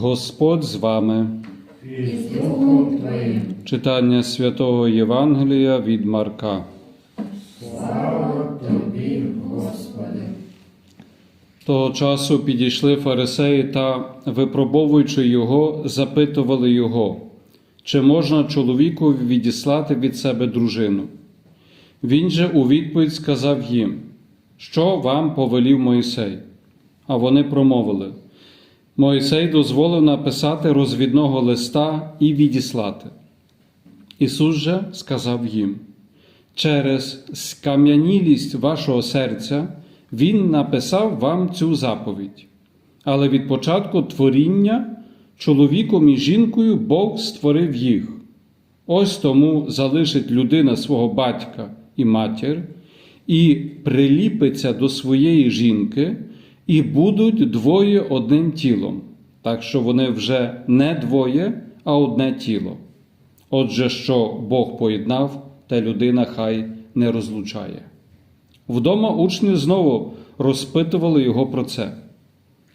Господь з вами. Читання святого Євангелія від Марка. Слава Тобі, Господи. Того часу підійшли фарисеї та, випробовуючи його, запитували його, чи можна чоловіку відіслати від себе дружину. Він же у відповідь сказав їм, що вам повелів Мойсей. А вони промовили: Мойсей дозволив написати розвідного листа і відіслати. Ісус же сказав їм: через скам'янілість вашого серця Він написав вам цю заповідь. Але від початку творіння чоловіком і жінкою Бог створив їх. Ось тому залишить людина свого батька і матір, і приліпиться до своєї жінки, і будуть двоє одним тілом, так що вони вже не двоє, а одне тіло. Отже, що Бог поєднав, та людина хай не розлучає. Вдома учні знову розпитували його про це.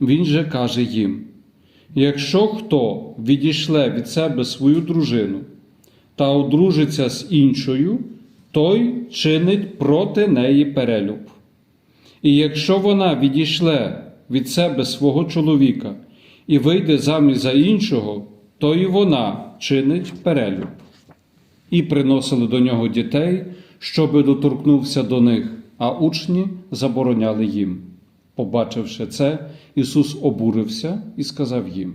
Він же каже їм: якщо хто відійшле від себе свою дружину та одружиться з іншою, той чинить проти неї перелюб. І якщо вона відійшле від себе свого чоловіка і вийде замість за іншого, то і вона чинить перелюб. І приносили до нього дітей, щоби доторкнувся до них, а учні забороняли їм. Побачивши це, Ісус обурився і сказав їм: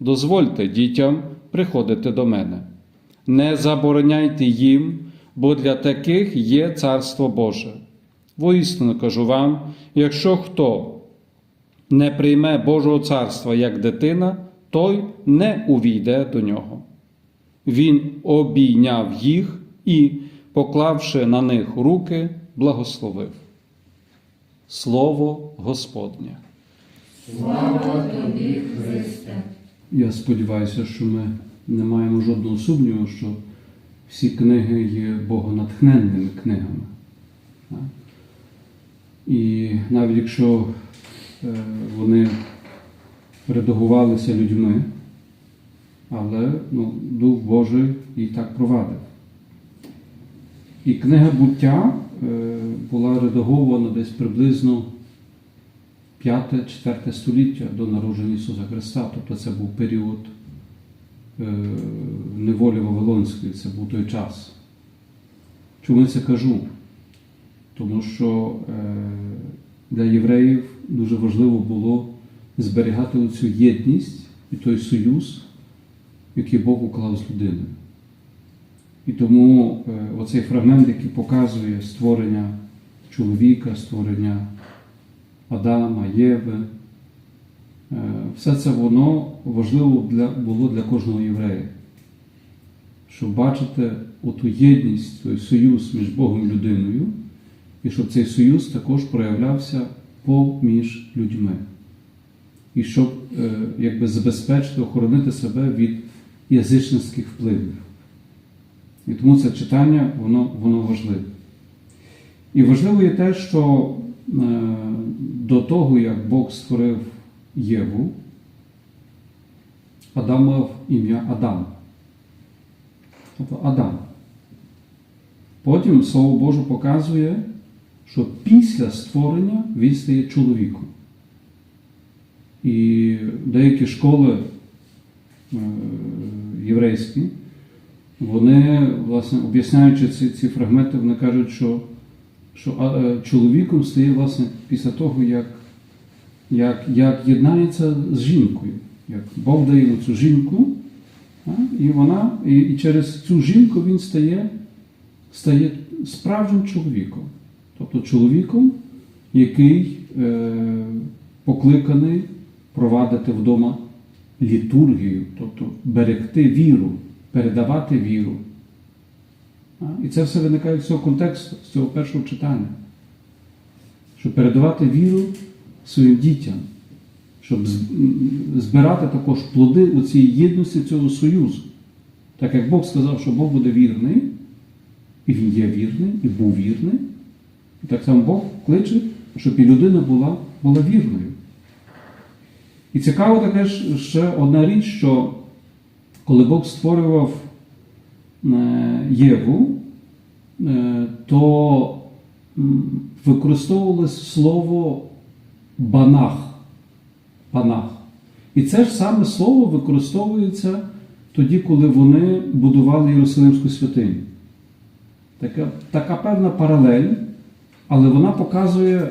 Дозвольте дітям приходити до мене, не забороняйте їм, бо для таких є Царство Боже. Воістину кажу вам, якщо хто не прийме Божого царства як дитина, той не увійде до нього. Він обійняв їх і, поклавши на них руки, благословив. Слово Господнє. Слава Тобі, Христе. Я сподіваюся, що ми не маємо жодного сумніву, що всі книги є богонатхненними книгами. І навіть якщо е, вони редагувалися людьми, але ну, Дух Божий і так провадив. І книга буття е, була редагована десь приблизно 5-4 століття до народження Ісуса Христа. Тобто це був період е, неволі Вавилонської, це був той час. Чому я це кажу? Тому що е, для євреїв дуже важливо було зберігати цю єдність і той союз, який Бог уклав з людиною. І тому е, оцей фрагмент, який показує створення чоловіка, створення Адама, Єви, е, все це воно важливо було для кожного єврея. Щоб бачити оту єдність, той союз між Богом і людиною, і щоб цей союз також проявлявся поміж людьми. І щоб е, якби забезпечити, охоронити себе від язичницьких впливів. І тому це читання, воно, воно важливе. І важливо є те, що е, до того, як Бог створив Єву, Адам мав ім'я Адам. Тобто Адам. Потім Слово Боже показує, що після створення він стає чоловіком. І деякі школи е, єврейські, вони, власне, об'ясняючи ці, ці фрагменти, вони кажуть, що, що е, чоловіком стає власне після того, як, як, як єднається з жінкою. Як Бог дає йому цю жінку, і вона, і, і через цю жінку він стає, стає справжнім чоловіком. Тобто чоловіком, який е, покликаний провадити вдома літургію, тобто берегти віру, передавати віру. І це все виникає з цього контексту, з цього першого читання. Щоб передавати віру своїм дітям, щоб збирати також плоди у цій єдності цього союзу. Так як Бог сказав, що Бог буде вірний, і Він є вірний, і був вірний. І так само Бог кличе, щоб і людина була, була вірною. І цікаво таке ще одна річ, що коли Бог створював е, Єву, е, то використовувалось слово банах. банах. І це ж саме слово використовується тоді, коли вони будували Єрусалимську святиню. Така, така певна паралель, але вона показує,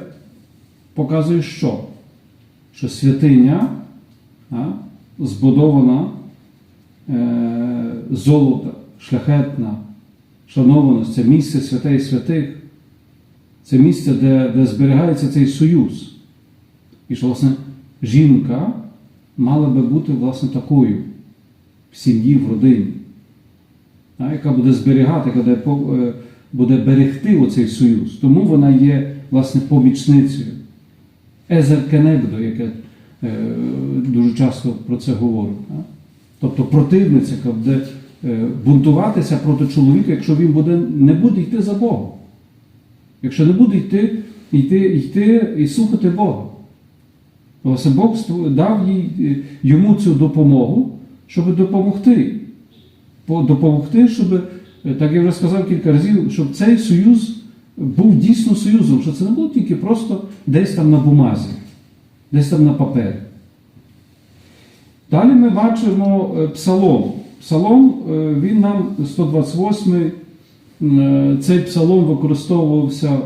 показує що? Що святиня а, збудована е, золота, шляхетна, шанована, це місце святей святих, це місце, де, де зберігається цей союз. І що, власне, жінка мала би бути власне такою в сім'ї, в родині, а, яка буде зберігати, яка буде, е, буде берегти оцей союз. Тому вона є власне помічницею. Езер Кенегдо, яке е, дуже часто про це говорить. а. Тобто противниця, яка буде е, бунтуватися проти чоловіка, якщо він буде, не буде йти за Богом. Якщо не буде йти, йти, йти і слухати Бога. Власне, Бог дав їй, е, йому цю допомогу, щоб допомогти. Допомогти, щоб, так я вже сказав кілька разів, щоб цей союз був дійсно союзом, що це не було тільки просто десь там на бумазі, десь там на папері. Далі ми бачимо е, псалом. Псалом, е, він нам 128 е, цей псалом використовувався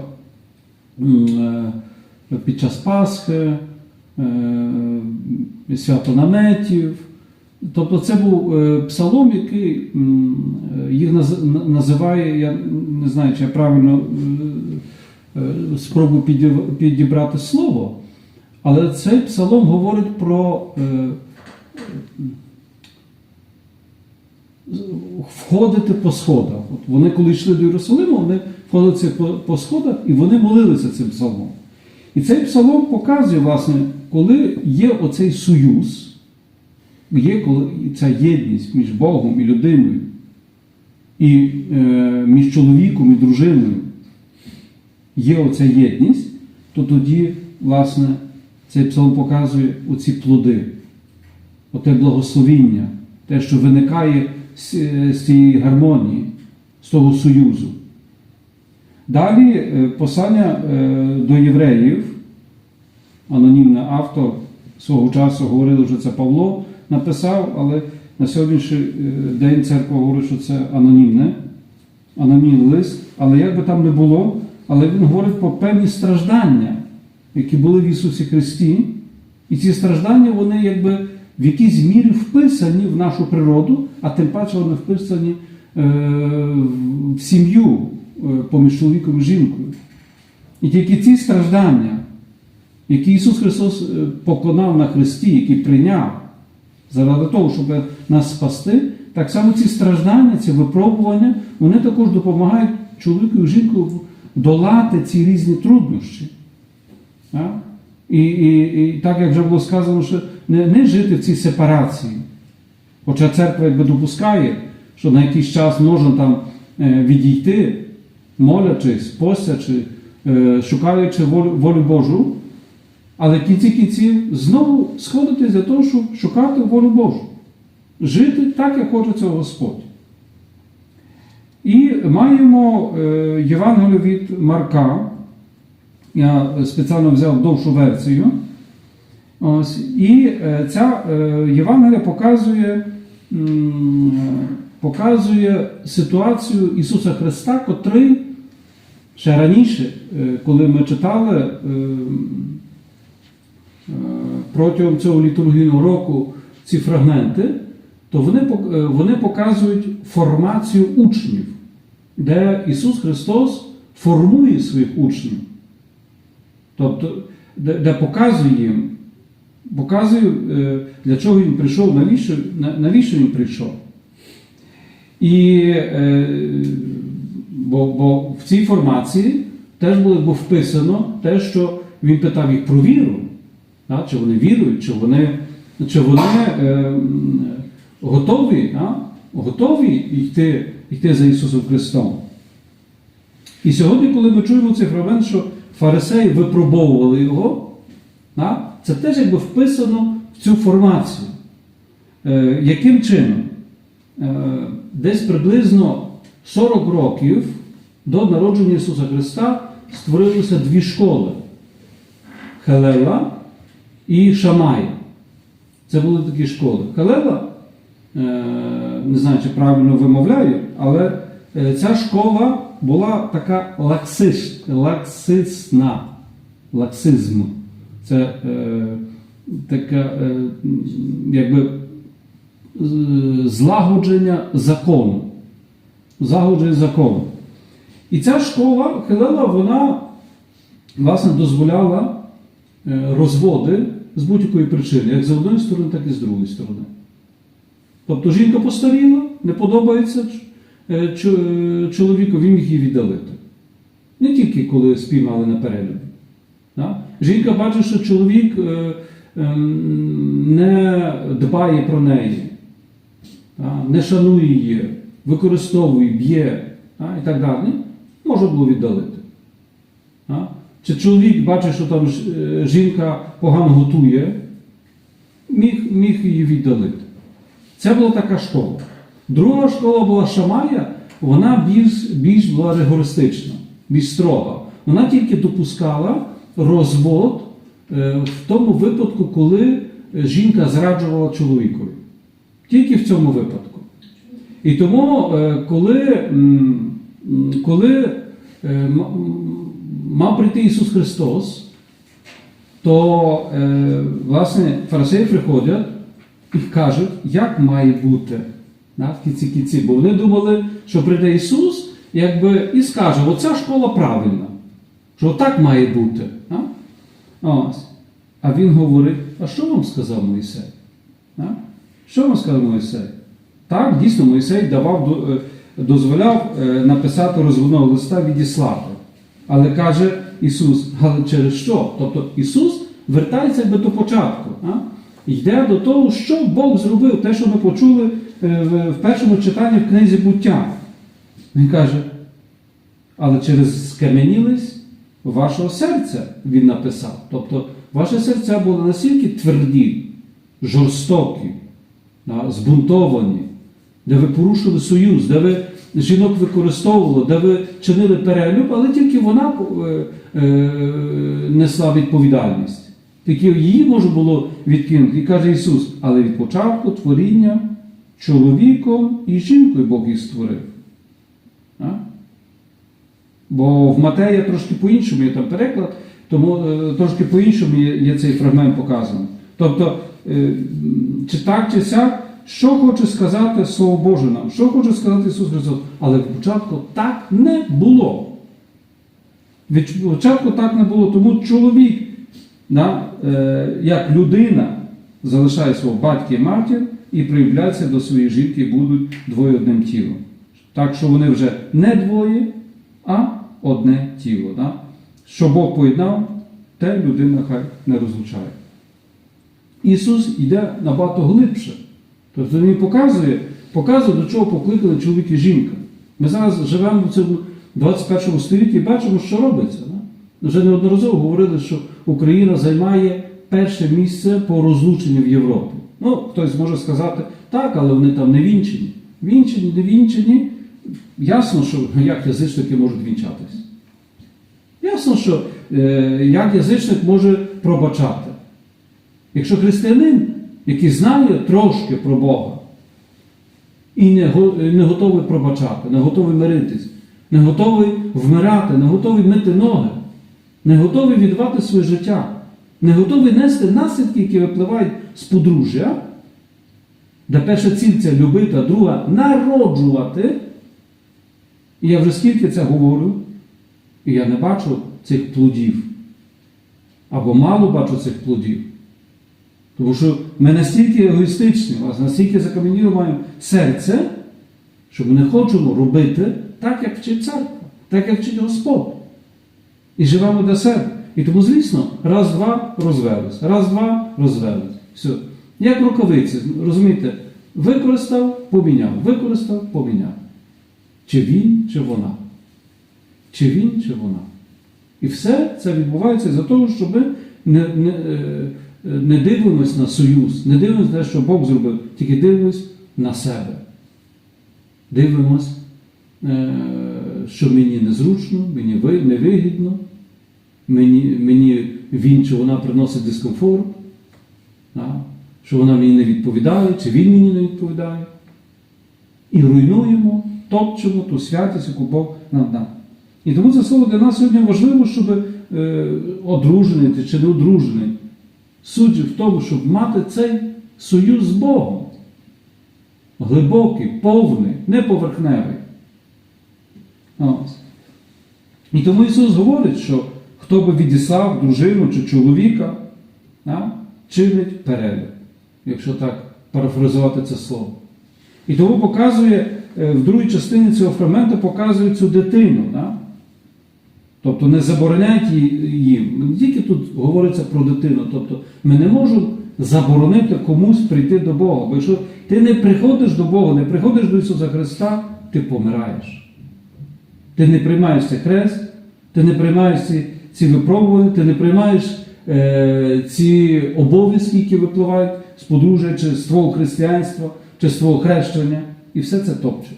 під час Пасхи, свято наметів. Тобто це був е, псалом, який е, їх називає, я не знаю, чи я правильно е, спробую підібрати слово, але цей псалом говорить про входити по сходах. От вони, коли йшли до Єрусалиму, вони входили по, сходах і вони молилися цим псалмом. І цей псалом показує, власне, коли є оцей союз, є коли ця єдність між Богом і людиною, і е, між чоловіком і дружиною, є оця єдність, то тоді, власне, цей псалом показує оці плоди, оте благословіння, те, що виникає з, з цієї гармонії, з того союзу. Далі е, послання е, до євреїв, анонімний автор свого часу говорили, що це Павло написав, але на сьогоднішній е, день церква говорить, що це анонімне, анонімний лист. Але як би там не було, але він говорить про певні страждання, які були в Ісусі Христі. І ці страждання, вони якби в якійсь мірі вписані в нашу природу, а тим паче вони вписані е, в сім'ю е, поміж чоловіком і жінкою. І тільки ці страждання, які Ісус Христос поконав на Христі, які прийняв заради того, щоб нас спасти, так само ці страждання, ці випробування, вони також допомагають чоловіку і жінку долати ці різні труднощі. Так? І, і, і так як вже було сказано, що не, не жити в цій сепарації. Хоча церква якби допускає, що на якийсь час можна там е, відійти, молячись, постячи, е, шукаючи волю, волю Божу, але в кінці кінців знову сходити для того, щоб шукати волю Божу. Жити так, як хоче цього Господь. І маємо е, Євангелію від Марка. Я спеціально взяв довшу версію. Ось, і е, ця е, Євангелія показує, показує ситуацію Ісуса Христа, котрий ще раніше, коли ми читали протягом цього літургійного року ці фрагменти, то вони, е, вони показують формацію учнів, де Ісус Христос формує своїх учнів. Тобто, де, де показує їм, показує, е, для чого він прийшов, навіщо, навіщо він прийшов. І, е, бо, бо в цій формації теж було вписано те, що він питав їх про віру, да, чи вони вірують, чи вони, чи вони е, готові, да, готові йти, йти за Ісусом Христом. І сьогодні, коли ми чуємо цей фрагмент, що фарисеї випробовували його, да, це теж якби вписано в цю формацію. Е, яким чином? Е, десь приблизно 40 років до народження Ісуса Христа створилися дві школи Хелела і Шамая. Це були такі школи. Хелела, е, не знаю, чи правильно вимовляю, але е, ця школа була така лаксиш, лаксисна, лаксизм. Це е, така, е, якби злагодження закону. Злагодження закону. І ця школа Хилела, вона власне дозволяла е, розводи з будь-якої причини, як з одної сторони, так і з другої сторони. Тобто жінка постаріла, не подобається е, чоловіку, він міг її віддалити. Не тільки коли спіймали на перелюбі. Жінка бачить, що чоловік е, не дбає про неї, не шанує її, використовує, б'є і так далі, може було віддалити. Чи чоловік бачить, що там жінка погано готує, міг, міг її віддалити. Це була така школа. Друга школа була Шамая, вона більш, більш була ригористична, більш строга. Вона тільки допускала розвод в тому випадку, коли жінка зраджувала чоловікові. Тільки в цьому випадку. І тому, коли, коли мав прийти Ісус Христос, то е, власне фарисеї приходять і кажуть, як має бути да, в кінці кінці. Бо вони думали, що прийде Ісус якби, і скаже, оця школа правильна, що так має бути. Да? Ось. А він говорить, а що вам сказав Моїсей? Да? Що вам сказав Моїсей? Так, дійсно, Моїсей давав, е, дозволяв е, написати розводного листа відіслати. Але каже Ісус, але через що? Тобто Ісус вертається якби до початку. А? Йде до того, що Бог зробив, те, що ми почули е, в- першому читанні в книзі буття. Він каже, але через скам'янілість вашого серця він написав. Тобто, ваші серця були настільки тверді, жорстокі, збунтовані, де ви порушили союз, де ви жінок використовували, де ви чинили перелюб, але тільки вона е, е, несла відповідальність. Тільки її можна було відкинути. І каже Ісус, але від початку творіння чоловіком і жінкою Бог їх створив. А? Бо в Матея трошки по-іншому є там переклад, тому е, трошки по-іншому є, цей фрагмент показаний. Тобто, чи так, чи сяк, що хоче сказати Слово Боже нам, що хоче сказати Ісус Христос, але початку так не було. Від початку так не було, тому чоловік, да, е, як людина, залишає свого батька і матір і приявляється до своєї жінки будуть двоє одним тілом. Так що вони вже не двоє, а одне тіло. Да? Що Бог поєднав, те людина хай не розлучає. Ісус йде набагато глибше. Тобто Він показує, показує, до чого покликали чоловік і жінка. Ми зараз живемо в цьому 21 столітті і бачимо, що робиться. Да? Вже неодноразово говорили, що Україна займає перше місце по розлученню в Європі. Ну, хтось може сказати, так, але вони там не вінчені. Вінчені, не вінчені. Ясно, що як язичники можуть вінчатись. Ясно, що е, як язичник може пробачати. Якщо християнин, який знає трошки про Бога, і не, не готовий пробачати, не готовий миритись, не готовий вмирати, не готовий мити ноги, не готовий віддавати своє життя, не готовий нести наслідки, які випливають з подружжя, де перша ціль це любити, а друга народжувати. І я вже скільки це говорю, і я не бачу цих плодів. Або мало бачу цих плодів. Тому що ми настільки егоїстичні, настільки маємо серце, що ми не хочемо робити так, як вчить церква, так, як вчить Господь. І живемо для себе. І тому, звісно, раз-два розвелись, раз-два розвелись. Все. Як рукавиці, розумієте, використав, поміняв, використав, поміняв. Чи він, чи вона. Чи він, чи вона. І все це відбувається за того, щоб не, не, е, е, не дивимось на союз, не дивимось на те, що Бог зробив, тільки дивимось на себе. Дивимось, е, що мені незручно, мені невигідно, мені, мені він чи вона приносить дискомфорт, що вона мені не відповідає, чи він мені не відповідає. І руйнуємо, топчемо ту святість, яку Бог нам дав. І тому це слово для нас сьогодні важливо, щоб е, одружений чи не одружений. Суть в тому, щоб мати цей союз з Богом. Глибокий, повний, не поверхневий. Ось. І тому Ісус говорить, що хто би відіслав дружину чи чоловіка, чинить переляк, якщо так парафразувати це слово. І тому показує, е, в другій частині цього фрагменту показує цю дитину. Да? Тобто не забороняють їм. Тільки тут говориться про дитину. Тобто ми не можемо заборонити комусь прийти до Бога. Бо якщо ти не приходиш до Бога, не приходиш до Ісуса Христа, ти помираєш. Ти не приймаєш цей хрест, ти не приймаєш ці, ці випробування, ти не приймаєш е, ці обов'язки, які випливають з подружжя, чи з твого християнства, чи з твого хрещення, і все це топчеш.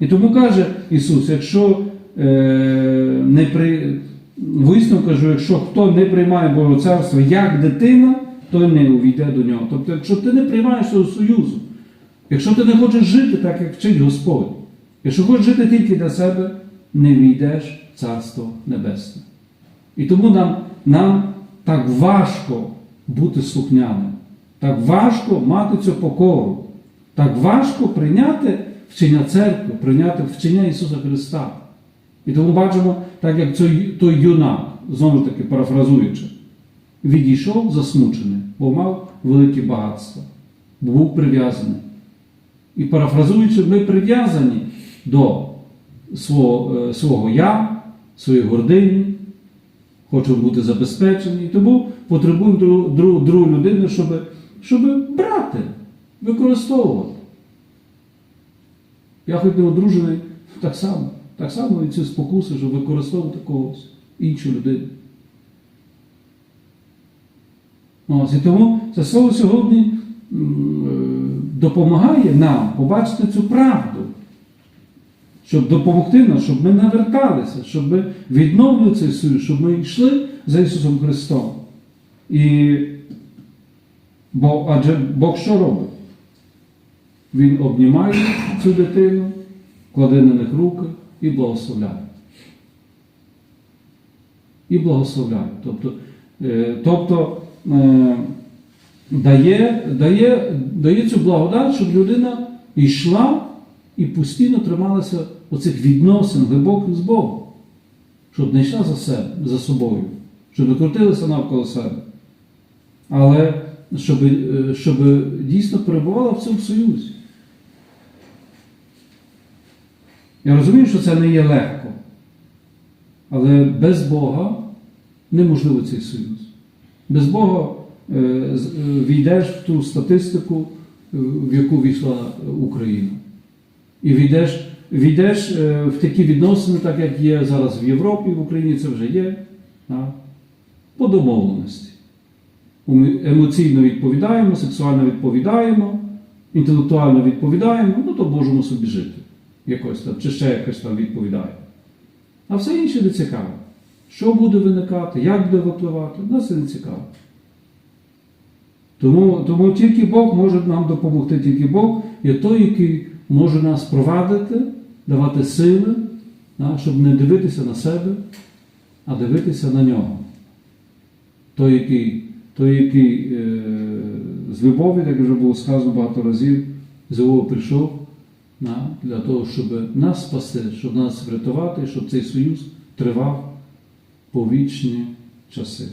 І тому каже Ісус, якщо не при... висновок кажу, якщо хто не приймає Божого царства як дитина, той не увійде до нього. Тобто, якщо ти не приймаєш цього союзу, якщо ти не хочеш жити так, як вчить Господь, якщо хочеш жити тільки для себе, не війдеш в Царство Небесне. І тому нам, нам так важко бути слухняним, так важко мати цю покору, так важко прийняти вчення церкви, прийняти вчення Ісуса Христа. І тому бачимо, так як той, юнак, знову ж таки парафразуючи, відійшов засмучений, бо мав велике багатство, бо був прив'язаний. І парафразуючи, ми прив'язані до свого, е, свого я, своєї гордині, хочемо бути забезпечені. Тому потребуємо другу, другу, другу людину, щоб, щоб брати, використовувати. Я хоч не одружений, так само. Так само і ці спокуси, щоб використовувати когось, іншу людину. Ось, і тому це слово сьогодні е, допомагає нам побачити цю правду, щоб допомогти нам, щоб ми наверталися, щоб ми відновлювали цей союз, щоб ми йшли за Ісусом Христом. І бо, адже Бог що робить? Він обнімає цю дитину, кладе на них руки і благословляє. І благословляє. Тобто, е, тобто е, дає, дає, дає цю благодать, щоб людина йшла і постійно трималася оцих відносин глибоких з Богом, щоб не йшла за себе, за собою, щоб не крутилася навколо себе. Але щоб, е, щоб дійсно перебувала в цьому союзі. Я розумію, що це не є легко, але без Бога неможливо цей союз. Без Бога е, е, війдеш в ту статистику, е, в яку війшла Україна. І війдеш, війдеш в такі відносини, так як є зараз в Європі, в Україні це вже є, по домовленості. Ми Емоційно відповідаємо, сексуально відповідаємо, інтелектуально відповідаємо, ну то можемо собі жити. Якось там, чи ще якось там відповідає. А все інше не цікаво. Що буде виникати, як буде випливати, нас це не цікаво. Тому, тому тільки Бог може нам допомогти, тільки Бог є той, який може нас провадити, давати сили, щоб не дивитися на себе, а дивитися на нього. Той, який, той, який е, з любові, як вже було сказано багато разів, з любові прийшов для того, щоб нас спасти, щоб нас врятувати, щоб цей союз тривав по вічні часи.